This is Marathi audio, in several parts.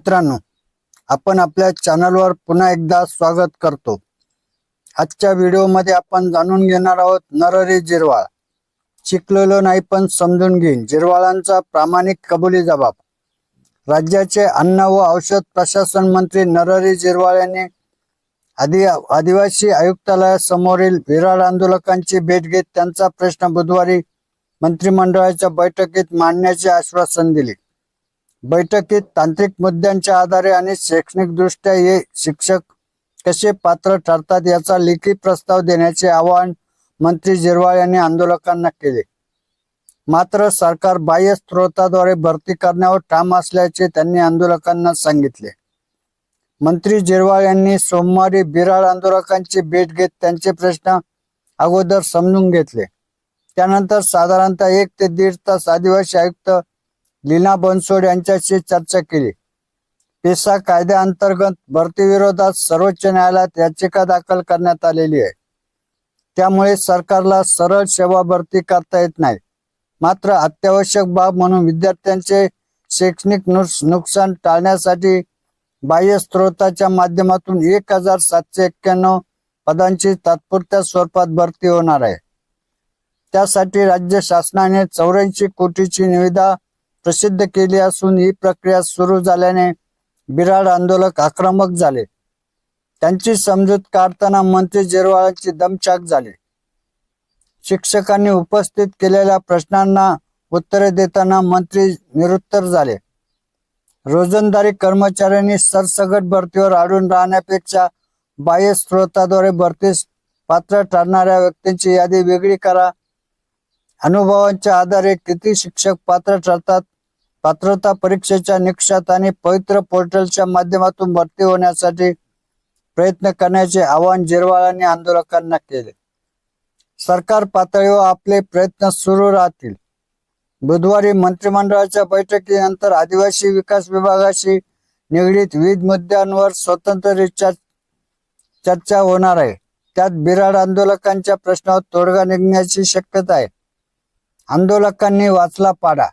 मित्रांनो आपण आपल्या चॅनलवर पुन्हा एकदा स्वागत करतो. आजच्या व्हिडिओमध्ये आपण जाणून घेणार आहोत नररी जिरवाळ. शिकलेलो नाही पण समजून घेईन. जिरवाळांचा प्रामाणिक कबुली जबाब. राज्याचे अन्न व औषध प्रशासन मंत्री नरहरी जिरवाळ यांनी आदि आदिवासी आयुक्तालयासमोरील विराळ आंदोलकांची भेट घेत त्यांचा प्रश्न बुधवारी मंत्रिमंडळाच्या बैठकीत मांडण्याचे आश्वासन दिले. बैठकीत तांत्रिक मुद्द्यांच्या आधारे आणि शैक्षणिक दृष्ट्या हे शिक्षक कसे पात्र ठरतात याचा लेखी प्रस्ताव देण्याचे आवाहन मंत्री जिरवाळ यांनी आंदोलकांना केले. मात्र सरकार बाह्य स्रोताद्वारे भरती करण्यावर ठाम असल्याचे त्यांनी आंदोलकांना सांगितले. मंत्री जिरवाळ यांनी सोमवारी बिराड आंदोलकांची भेट घेत त्यांचे प्रश्न अगोदर समजून घेतले. त्यानंतर साधारणतः एक ते दीड तास आदिवासी आयुक्त लीना बनसोड यांच्याशी चर्चा केली. पेसा कायद्याअंतर्गत भरतीविरोधात सर्वोच्च न्यायालयात याचिका दाखल करण्यात आलेली आहे. त्यामुळे सरकारला सरळ सेवा भरती करता येत नाही. मात्र अत्यावश्यक बाब म्हणून विद्यार्थ्यांचे शैक्षणिक नुकसान टाळण्यासाठी बाह्य स्त्रोताच्या माध्यमातून एक हजार सातशे एक्क्याण्णव पदांची तात्पुरत्या स्वरूपात भरती होणार आहे. त्यासाठी राज्य शासनाने चौऱ्याऐंशी कोटीची निविदा प्रसिद्ध केली असून ही प्रक्रिया सुरू झाल्याने बिराड आंदोलक आक्रमक झाले. त्यांची समजूत काढताना मंत्री जिरवाळांची दमछाक झाली. शिक्षकांनी उपस्थित केलेल्या प्रश्नांना उत्तरे देताना मंत्री निरुत्तर झाले. रोजंदारी कर्मचाऱ्यांनी सरसगट भरतीवर अडून राहण्यापेक्षा बाह्य स्रोताद्वारे भरतीस पात्र ठरणाऱ्या व्यक्तींची यादी वेगळी करा अनुभवांच्या आधारे किती शिक्षक पात्र ठरतात? पात्रता परीक्षेच्या निकषात आणि पवित्र पोर्टलच्या माध्यमातून भरती होण्यासाठी प्रयत्न करण्याचे आवाहन जिरवाळांनी आंदोलकांना केले. सरकार पातळीवर आपले प्रयत्न सुरू राहतील. बुधवारी मंत्रिमंडळाच्या बैठकीनंतर आदिवासी विकास विभागाशी निगडीत विविध मुद्द्यांवर स्वतंत्र चर्चा होणार आहे. त्यात बिराड आंदोलकांच्या प्रश्नावर तोडगा निघण्याची शक्यता आहे. आंदोलकांनी वाचला पाडा.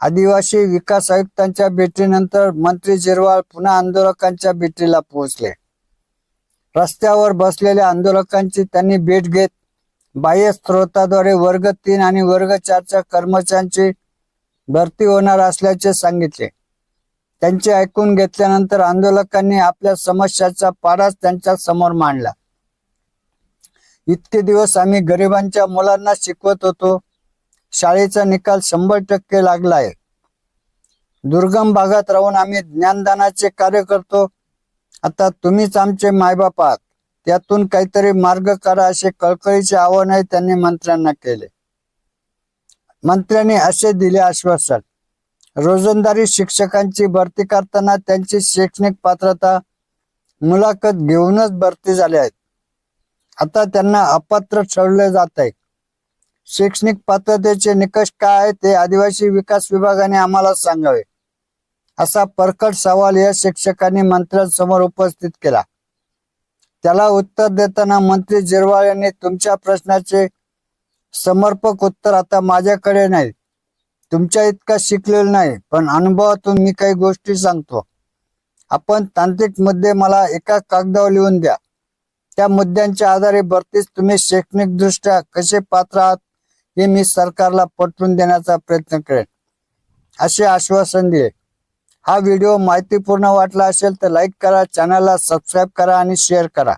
आदिवासी विकास आयुक्तांच्या भेटीनंतर मंत्री जिरवाळ पुन्हा आंदोलकांच्या भेटीला पोहोचले. रस्त्यावर बसलेल्या आंदोलकांची त्यांनी भेट घेत बाह्य स्रोताद्वारे वर्ग तीन आणि वर्ग चारच्या कर्मचाऱ्यांची भरती होणार असल्याचे सांगितले. त्यांचे ऐकून घेतल्यानंतर आंदोलकांनी आपल्या समस्याचा पाडाच त्यांच्यासमोर मांडला. इतके दिवस आम्ही गरिबांच्या मुलांना शिकवत होतो. शाळेचा निकाल शंभर टक्के लागला आहे. दुर्गम भागात राहून आम्ही ज्ञानदानाचे कार्य करतो. आता तुम्हीच आमचे मायबाप आहात. त्यातून काहीतरी मार्ग करा असे कळकळीचे आवाहनही त्यांनी मंत्र्यांना केले. मंत्र्यांनी असे दिले आश्वासन. रोजंदारी शिक्षकांची भरती करताना त्यांची शैक्षणिक पात्रता मुलाखत घेऊनच भरती झाले आहेत आता त्यांना अपात्र ठरवले जात आहे. शैक्षणिक पात्रतेचे निकष काय आहे ते आदिवासी विकास विभागाने आम्हाला सांगावे. असा परकट सवाल या शिक्षकांनी मंत्र्यांसमोर उपस्थित केला. त्याला उत्तर देताना मंत्री जिरवाळ यांनी तुमच्या प्रश्नाचे समर्पक उत्तर आता माझ्याकडे नाही. तुमच्या इतका शिकलेलं नाही पण अनुभवातून मी काही गोष्टी सांगतो. आपण तांत्रिक मुद्दे मला एका कागदावर लिहून द्या. त्या मुद्द्यांच्या आधारे भरतीस तुम्ही शैक्षणिक दृष्ट्या कसे पात्र आहात? हे मी सरकारला पटवून देण्याचा प्रयत्न करेन. असे आश्वासन दिले. हा व्हिडिओ माहितीपूर्ण वाटला असेल तर लाईक करा चॅनलला सबस्क्राईब करा आणि शेअर करा.